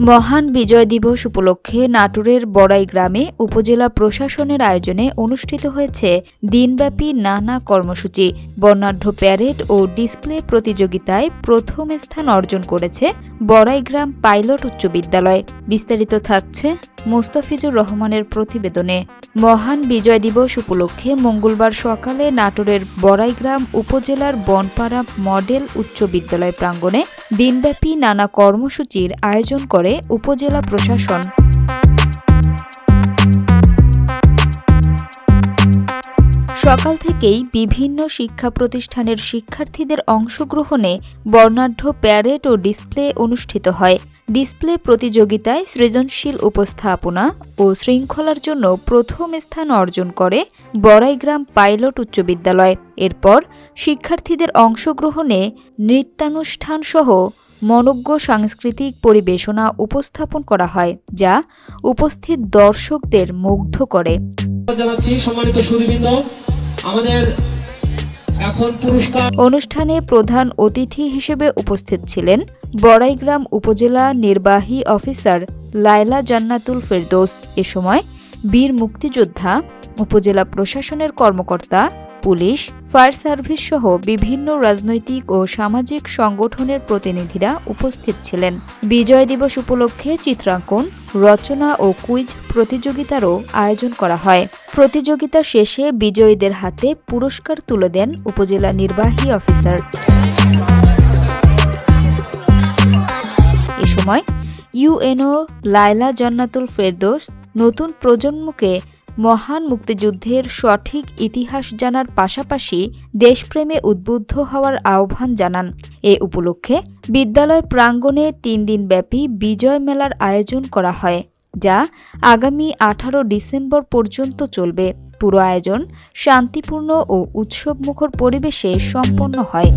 মহান বিজয় দিবস উপলক্ষে নাটোরের বড়াই গ্রামে উপজেলা প্রশাসনের আয়োজনে অনুষ্ঠিত হয়েছে দিনব্যাপী নানা কর্মসূচি। বর্ণাঢ্য প্যারেড ও ডিসপ্লে প্রতিযোগিতায় প্রথম স্থান অর্জন করেছে বড়াইগ্রাম পাইলট উচ্চ বিদ্যালয়। বিস্তারিত থাকছে মোস্তাফিজুর রহমানের প্রতিবেদনে, মহান বিজয় দিবস উপলক্ষে মঙ্গলবার সকালে নাটোরের বড়াইগ্রাম উপজেলার বনপাড়া মডেল উচ্চ বিদ্যালয় প্রাঙ্গণে দিনব্যাপী নানা কর্মসূচির আয়োজন করে উপজেলা প্রশাসন। সকাল থেকেই বিভিন্ন শিক্ষা প্রতিষ্ঠানের শিক্ষার্থীদের অংশগ্রহণে বর্ণাঢ্য প্যারেড ও ডিসপ্লে অনুষ্ঠিত হয়। ডিসপ্লে প্রতিযোগিতায় সৃজনশীল উপস্থাপনা ও শৃঙ্খলার জন্য প্রথম স্থান অর্জন করে বড়াইগ্রাম পাইলট উচ্চ বিদ্যালয়। এরপর শিক্ষার্থীদের অংশগ্রহণে নৃত্যানুষ্ঠান সহ মনজ্ঞ সাংস্কৃতিক পরিবেশনা উপস্থাপন করা হয়, যা উপস্থিত দর্শকদের মুগ্ধ করে। জানাচ্ছি সম্মানিত সুদীবৃন্দ আমাদের অনুষ্ঠানে প্রধান অতিথি হিসেবে উপস্থিত ছিলেন বড়াইগ্রাম উপজেলা নির্বাহী অফিসার লায়লা জান্নাতুল ফেরদোস। এ সময় বীর মুক্তিযোদ্ধা, উপজেলা প্রশাসনের কর্মকর্তা পুলিশ, ফায়ার সার্ভিস সহ বিভিন্ন রাজনৈতিক ও সামাজিক সংগঠনের প্রতিনিধিরা উপস্থিত ছিলেন। বিজয় দিবস উপলক্ষে চিত্রাঙ্কন, রচনা ও কুইজ প্রতিযোগিতারও আয়োজন করা হয়। প্রতিযোগিতা শেষে বিজয়ীদের হাতে পুরস্কার তুলে দেন উপজেলা নির্বাহী অফিসার। এ সময় ইউএনও লায়লা জান্নাতুল ফেরদোস নতুন প্রজন্মকে মহান মুক্তিযুদ্ধের সঠিক ইতিহাস জানার পাশাপাশি দেশপ্রেমে উদ্বুদ্ধ হওয়ার আহ্বান জানান। এ উপলক্ষে বিদ্যালয় প্রাঙ্গণে তিন দিনব্যাপী বিজয় মেলার আয়োজন করা হয়, যা আগামী আঠারো ডিসেম্বর পর্যন্ত চলবে। পুরো আয়োজন শান্তিপূর্ণ ও উৎসবমুখর পরিবেশে সম্পন্ন হয়।